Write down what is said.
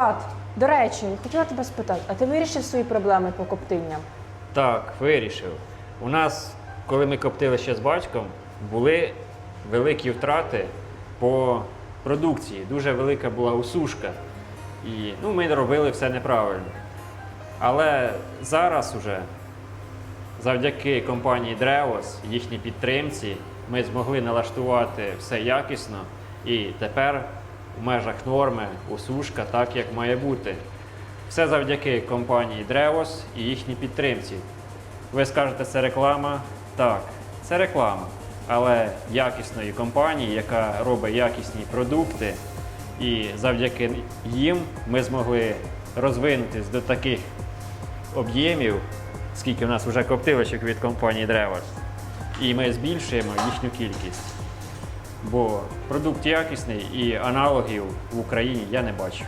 Влад, До речі, хотіла тебе спитати, а ти вирішив свої проблеми по коптильням? Так, вирішив. У нас, коли ми коптили ще з батьком, були великі втрати по продукції. Дуже велика була усушка. І ну, ми робили все неправильно. Але зараз уже, завдяки компанії Древос, їхній підтримці, ми змогли налаштувати все якісно і тепер в межах норми усушка так, як має бути. Все завдяки компанії Древос і їхній підтримці. Ви скажете, це реклама? Так, це реклама. Але якісної компанії, яка робить якісні продукти, і завдяки їм ми змогли розвинутись до таких об'ємів, скільки у нас вже коптилочок від компанії Древос. І ми збільшуємо їхню кількість. Бо продукт якісний і аналогів в Україні я не бачу.